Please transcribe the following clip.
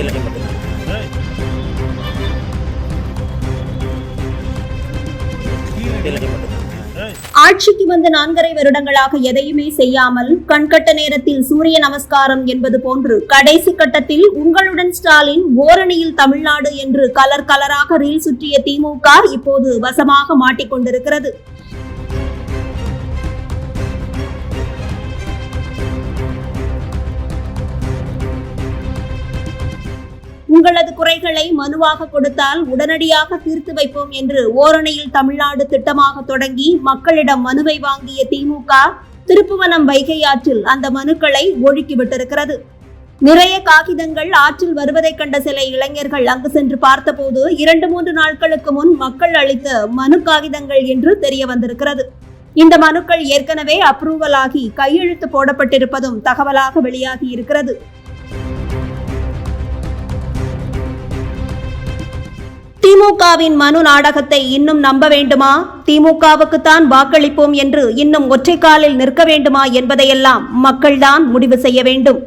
இலங்கை மட்டும்தான் ஆட்சிக்கு வந்த நான்கரை வருடங்களாக எதையுமே செய்யாமல் கண்கட்ட நேரத்தில் சூரிய நமஸ்காரம் என்பது போன்று கடைசி கட்டத்தில் உங்களுடன் ஸ்டாலின் ஓரணியில் தமிழ்நாடு என்று கலர் கலராக ரீல் சுற்றிய திமுக இப்போது வசமாக மாட்டிக்கொண்டிருக்கிறது. உங்களது குறைகளை மனுவாக கொடுத்தால் உடனடியாக தீர்த்து வைப்போம் என்று ஓரணையில் தமிழ்நாடு திட்டமாக தொடங்கி மக்களிடம் மனுவை வாங்கிய திமுக திருப்புவனம் வைகை ஆற்றில் அந்த மனுக்களை ஒழுக்கிவிட்டிருக்கிறது நிறைய காகிதங்கள் ஆற்றில் வருவதை கண்ட சில இளைஞர்கள் அங்கு சென்று பார்த்தபோது இரண்டு மூன்று நாட்களுக்கு முன் மக்கள் அளித்த மனு காகிதங்கள் என்று தெரிய வந்திருக்கிறது. இந்த மனுக்கள் ஏற்கனவே அப்ரூவல் ஆகி கையெழுத்து போடப்பட்டிருப்பதும் தகவலாக வெளியாகி இருக்கிறது. திமுகவின் மனு நாடகத்தை இன்னும் நம்ப வேண்டுமா? திமுகவுக்கு தான் வாக்களிப்போம் என்று இன்னும் ஒற்றை காலில் நிற்க வேண்டுமா என்பதையெல்லாம் மக்கள்தான் முடிவு செய்ய வேண்டும்.